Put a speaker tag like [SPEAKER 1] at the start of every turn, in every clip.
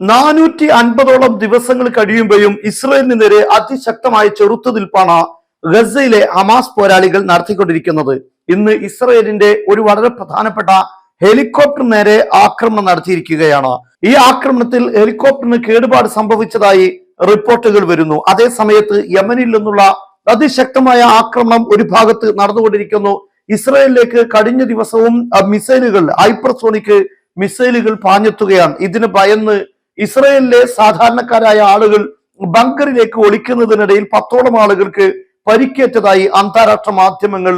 [SPEAKER 1] നാനൂറ്റി അൻപതോളം ദിവസങ്ങൾ കഴിയുമ്പോഴും ഇസ്രയേലിന് നേരെ അതിശക്തമായ ചെറുത്തുനിൽപ്പാണ് ഗസയിലെ ഹമാസ് പോരാളികൾ നടത്തിക്കൊണ്ടിരിക്കുന്നത്. ഇന്ന് ഇസ്രയേലിന്റെ ഒരു വളരെ പ്രധാനപ്പെട്ട ഹെലികോപ്റ്റർ നേരെ ആക്രമണം നടത്തിയിരിക്കുകയാണ്. ഈ ആക്രമണത്തിൽ ഹെലികോപ്റ്ററിന് കേടുപാട് സംഭവിച്ചതായി റിപ്പോർട്ടുകൾ വരുന്നു. അതേ സമയത്ത് യമനിൽ നിന്നുള്ള അതിശക്തമായ ആക്രമണം ഒരു ഭാഗത്ത് നടന്നുകൊണ്ടിരിക്കുന്നു. ഇസ്രയേലിലേക്ക് കഴിഞ്ഞ ദിവസവും മിസൈലുകൾ ഹൈപ്പർസോണിക് മിസൈലുകൾ പാഞ്ഞെത്തുകയാണ്. ഇതിന് ഭയന്ന് ഇസ്രയേലിലെ സാധാരണക്കാരായ ആളുകൾ ബങ്കറിലേക്ക് ഒളിക്കുന്നതിനിടയിൽ പത്തോളം ആളുകൾക്ക് പരിക്കേറ്റതായി അന്താരാഷ്ട്ര മാധ്യമങ്ങൾ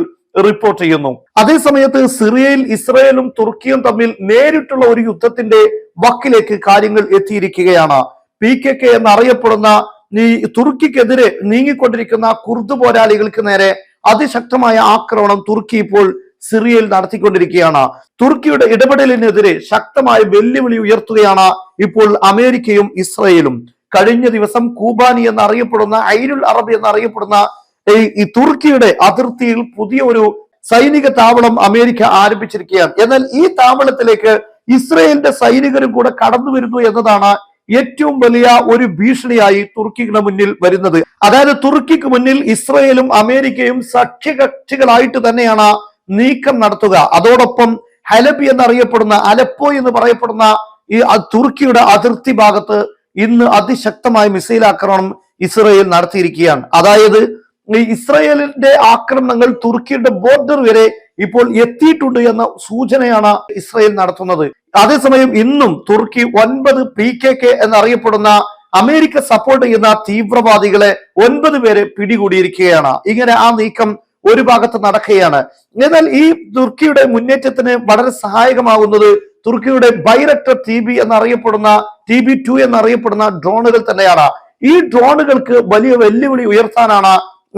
[SPEAKER 1] റിപ്പോർട്ട് ചെയ്യുന്നു. അതേസമയത്ത് സിറിയയിൽ ഇസ്രയേലും തുർക്കിയും തമ്മിൽ നേരിട്ടുള്ള ഒരു യുദ്ധത്തിന്റെ വക്കിലേക്ക് കാര്യങ്ങൾ എത്തിയിരിക്കുകയാണ്. പി കെ കെ എന്നറിയപ്പെടുന്ന ഈ തുർക്കിക്കെതിരെ നീങ്ങിക്കൊണ്ടിരിക്കുന്ന കുർദ് പോരാളികൾക്ക് നേരെ അതിശക്തമായ ആക്രമണം തുർക്കി ഇപ്പോൾ സിറിയയിൽ നടത്തിക്കൊണ്ടിരിക്കുകയാണ്. തുർക്കിയുടെ ഇടപെടലിനെതിരെ ശക്തമായ വെല്ലുവിളി ഉയർത്തുകയാണ് ഇപ്പോൾ അമേരിക്കയും ഇസ്രയേലും. കഴിഞ്ഞ ദിവസം കൂബാനി എന്നറിയപ്പെടുന്ന ഐനുൽ അറബ് എന്നറിയപ്പെടുന്ന ഈ തുർക്കിയുടെ അതിർത്തിയിൽ പുതിയ ഒരു സൈനിക താവളം അമേരിക്ക ആരംഭിച്ചിരിക്കുകയാണ്. എന്നാൽ ഈ താവളത്തിലേക്ക് ഇസ്രയേലിന്റെ സൈനികരും കൂടെ കടന്നു വരുന്നു എന്നതാണ് ഏറ്റവും വലിയ ഒരു ഭീഷണിയായി തുർക്കിയുടെ മുന്നിൽ വരുന്നത്. അതായത് തുർക്കിക്ക് മുന്നിൽ ഇസ്രയേലും അമേരിക്കയും സഖ്യകക്ഷികളായിട്ട് തന്നെയാണ് നീക്കം നടത്തുക. അതോടൊപ്പം ഹലബി എന്നറിയപ്പെടുന്ന അലപ്പോ എന്ന് പറയപ്പെടുന്ന ഈ തുർക്കിയുടെ അതിർത്തി ഭാഗത്ത് ഇന്ന് അതിശക്തമായ മിസൈൽ ആക്രമണം ഇസ്രയേൽ നടത്തിയിരിക്കുകയാണ്. അതായത് ഇസ്രയേലിന്റെ ആക്രമണങ്ങൾ തുർക്കിയുടെ ബോർഡർ വരെ ഇപ്പോൾ എത്തിയിട്ടുണ്ട് എന്ന സൂചനയാണ് ഇസ്രയേൽ നടത്തുന്നത്. അതേസമയം ഇന്നും തുർക്കി ഒൻപത് പി കെ കെ എന്നറിയപ്പെടുന്ന അമേരിക്ക സപ്പോർട്ട് ചെയ്യുന്ന തീവ്രവാദികളെ ഒൻപത് പേരെ പിടികൂടിയിരിക്കുകയാണ്. ഇങ്ങനെ ആ നീക്കം ഒരു ഭാഗത്ത് നടക്കുകയാണ്. എന്നാൽ ഈ തുർക്കിയുടെ മുന്നേറ്റത്തിന് വളരെ സഹായകമാകുന്നത് തുർക്കിയുടെ ബൈറക്ടർ ടി ബി എന്നറിയപ്പെടുന്ന ടി ബി ടു എന്നറിയപ്പെടുന്ന ഡ്രോണുകൾ തന്നെയാണ്. ഈ ഡ്രോണുകൾക്ക് വലിയ വെല്ലുവിളി ഉയർത്താനാണ്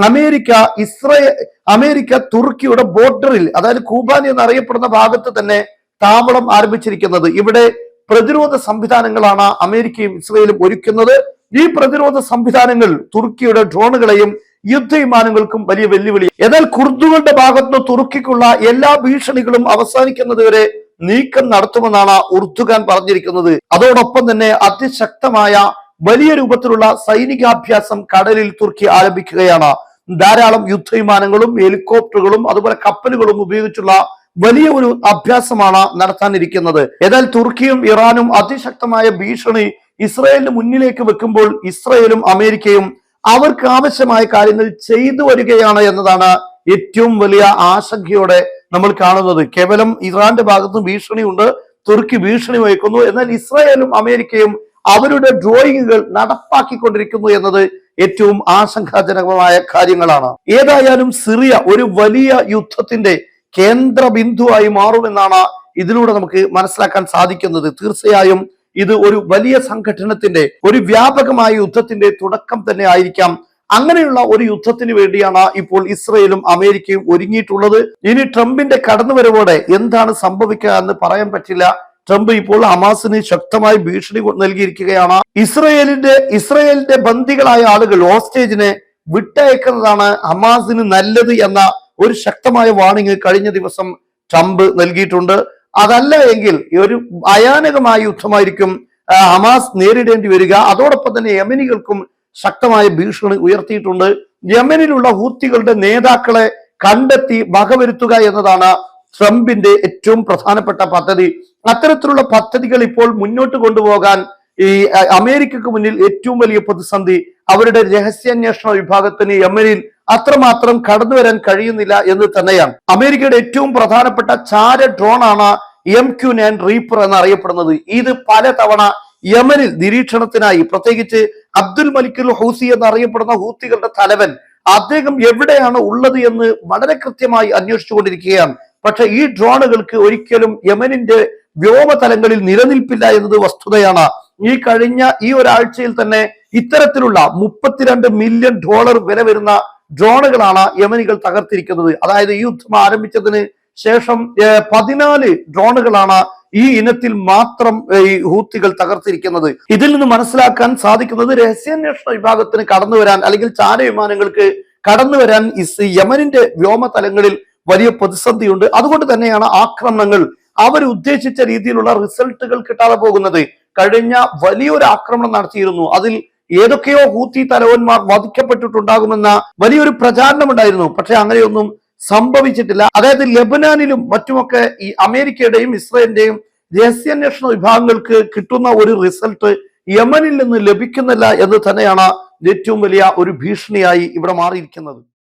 [SPEAKER 1] അമേരിക്ക ഇസ്രയേൽ അമേരിക്ക തുർക്കിയുടെ ബോർഡറിൽ അതായത് കൂബാനി എന്നറിയപ്പെടുന്ന ഭാഗത്ത് തന്നെ താവളം ആരംഭിച്ചിരിക്കുന്നത്. ഇവിടെ പ്രതിരോധ സംവിധാനങ്ങളാണ് അമേരിക്കയും ഇസ്രയേലും ഒരുക്കുന്നത്. ഈ പ്രതിരോധ സംവിധാനങ്ങൾ തുർക്കിയുടെ ഡ്രോണുകളെയും യുദ്ധവിമാനങ്ങൾക്കും വലിയ വെല്ലുവിളി. എന്നാൽ കുർദുകളുടെ ഭാഗത്തുനിന്ന് തുർക്കിക്കുള്ള എല്ലാ ഭീഷണികളും അവസാനിക്കുന്നതുവരെ നീക്കം നടത്തുമെന്നാണ് ഉർദുഖാൻ പറഞ്ഞിരിക്കുന്നത്. അതോടൊപ്പം തന്നെ അതിശക്തമായ വലിയ രൂപത്തിലുള്ള സൈനികാഭ്യാസം കടലിൽ തുർക്കി ആരംഭിക്കുകയാണ്. ധാരാളം യുദ്ധവിമാനങ്ങളും ഹെലികോപ്റ്ററുകളും അതുപോലെ കപ്പലുകളും ഉപയോഗിച്ചുള്ള വലിയ ഒരു അഭ്യാസമാണ് നടത്താനിരിക്കുന്നത്. എന്നാൽ തുർക്കിയും ഇറാനും അതിശക്തമായ ഭീഷണി ഇസ്രയേലിന് മുന്നിലേക്ക് വെക്കുമ്പോൾ ഇസ്രായേലും അമേരിക്കയും അവർക്ക് ആവശ്യമായ കാര്യങ്ങൾ ചെയ്തു വരികയാണ് എന്നതാണ് ഏറ്റവും വലിയ ആശങ്കയോടെ നമ്മൾ കാണുന്നത്. കേവലം ഇറാന്റെ ഭാഗത്ത് ഭീഷണിയുണ്ട് തുർക്കി ഭീഷണി വഹിക്കുന്നു. എന്നാൽ ഇസ്രായേലും അമേരിക്കയും അവരുടെ ഡ്രോയിങ്ങുകൾ നടപ്പാക്കിക്കൊണ്ടിരിക്കുന്നു എന്നത് ഏറ്റവും ആശങ്കാജനകമായ കാര്യങ്ങളാണ്. ഏതായാലും സിറിയ ഒരു വലിയ യുദ്ധത്തിന്റെ കേന്ദ്ര ബിന്ദുവായി മാറുമെന്നാണ് ഇതിലൂടെ നമുക്ക് മനസ്സിലാക്കാൻ സാധിക്കുന്നത്. തീർച്ചയായും ഇത് ഒരു വലിയ സംഘടനത്തിന്റെ ഒരു വ്യാപകമായ യുദ്ധത്തിന്റെ തുടക്കം തന്നെ ആയിരിക്കാം. അങ്ങനെയുള്ള ഒരു യുദ്ധത്തിന് വേണ്ടിയാണ് ഇപ്പോൾ ഇസ്രയേലും അമേരിക്കയും ഒരുങ്ങിയിട്ടുള്ളത്. ഇനി ട്രംപിന്റെ കടന്നുവരവോടെ എന്താണ് സംഭവിക്കുക എന്ന് പറയാൻ പറ്റില്ല. ട്രംപ് ഇപ്പോൾ ഹമാസിന് ശക്തമായി ഭീഷണി നൽകിയിരിക്കുകയാണ്. ഇസ്രയേലിന്റെ ഇസ്രയേലിന്റെ ബന്ദികളായ ആളുകൾ ഓസ്റ്റേജിനെ വിട്ടയക്കുന്നതാണ് ഹമാസിന് നല്ലത് എന്ന ഒരു ശക്തമായ വാണിംഗ് കഴിഞ്ഞ ദിവസം ട്രംപ് നൽകിയിട്ടുണ്ട്. അതല്ല എങ്കിൽ ഒരു ഭയാനകമായ യുദ്ധമായിരിക്കും ഹമാസ് നേരിടേണ്ടി വരിക. അതോടൊപ്പം തന്നെ യമനികൾക്കും ശക്തമായ ഭീഷണി ഉയർത്തിയിട്ടുണ്ട്. യമനിലുള്ള ഹൂത്തികളുടെ നേതാക്കളെ കണ്ടെത്തി വകവരുത്തുക എന്നതാണ് ട്രംപിന്റെ ഏറ്റവും പ്രധാനപ്പെട്ട പദ്ധതി. അത്തരത്തിലുള്ള പദ്ധതികൾ ഇപ്പോൾ മുന്നോട്ട് കൊണ്ടുപോകാൻ ഈ അമേരിക്കക്ക് മുന്നിൽ ഏറ്റവും വലിയ പ്രതിസന്ധി അവരുടെ രഹസ്യാന്വേഷണ വിഭാഗത്തിന് യമനിൽ അത്രമാത്രം കടന്നു വരാൻ കഴിയുന്നില്ല എന്ന് തന്നെയാണ്. അമേരിക്കയുടെ ഏറ്റവും പ്രധാനപ്പെട്ട ചാര ഡ്രോൺ ആണ് എം ക്യു നയൻ റീപ്പർ എന്നറിയപ്പെടുന്നത്. ഇത് പലതവണ യമനിൽ നിരീക്ഷണത്തിനായി പ്രത്യേകിച്ച് അബ്ദുൽ മലിക്കുൽ ഹൂസി എന്നറിയപ്പെടുന്ന ഹൂത്തികളുടെ തലവൻ. അദ്ദേഹം എവിടെയാണ് ഉള്ളത് എന്ന് വളരെ കൃത്യമായി അന്വേഷിച്ചുകൊണ്ടിരിക്കുകയാണ്. പക്ഷെ ഈ ഡ്രോണുകൾക്ക് ഒരിക്കലും യമനിന്റെ വ്യോമതലങ്ങളിൽ നിലനിൽപ്പില്ല എന്നത് വസ്തുതയാണ്. ഈ കഴിഞ്ഞ ഈ ഒരാഴ്ചയിൽ തന്നെ ഇത്തരത്തിലുള്ള മുപ്പത്തിരണ്ട് മില്യൺ ഡോളർ വില വരുന്ന ഡ്രോണുകളാണ് യമനികൾ തകർത്തിരിക്കുന്നത്. അതായത് ഈ യുദ്ധം ആരംഭിച്ചതിന് ശേഷം പതിനാല് ഡ്രോണുകളാണ് ഈ ഇനത്തിൽ മാത്രം ഈ ഹൂത്തികൾ തകർത്തിരിക്കുന്നത്. ഇതിൽ നിന്ന് മനസ്സിലാക്കാൻ സാധിക്കുന്നത് രഹസ്യാന്വേഷണ വിഭാഗത്തിന് കടന്നു വരാൻ അല്ലെങ്കിൽ ചാര വിമാനങ്ങൾക്ക് കടന്നു വരാൻ യമനിന്റെ വ്യോമതലങ്ങളിൽ വലിയ പ്രതിസന്ധിയുണ്ട്. അതുകൊണ്ട് തന്നെയാണ് ആക്രമണങ്ങൾ അവർ ഉദ്ദേശിച്ച രീതിയിലുള്ള റിസൾട്ടുകൾ കിട്ടാതെ പോകുന്നത്. കഴിഞ്ഞ വലിയൊരു ആക്രമണം നടത്തിയിരുന്നു. അതിൽ ഏതൊക്കെയോ ഹൂത്തി തലവന്മാർ വധിക്കപ്പെട്ടിട്ടുണ്ടാകുമെന്ന വലിയൊരു പ്രചാരണമുണ്ടായിരുന്നു. പക്ഷെ അങ്ങനെയൊന്നും സംഭവിച്ചിട്ടില്ല. അതായത് ലബനാനിലും മറ്റുമൊക്കെ ഈ അമേരിക്കയുടെയും ഇസ്രയേലിന്റെയും രഹസ്യാന്വേഷണ വിഭാഗങ്ങൾക്ക് കിട്ടുന്ന ഒരു റിസൾട്ട് യമനിൽ നിന്ന് ലഭിക്കുന്നില്ല എന്ന് തന്നെയാണ് ഏറ്റവും വലിയ ഒരു ഭീഷണിയായി ഇവിടെ മാറിയിരിക്കുന്നത്.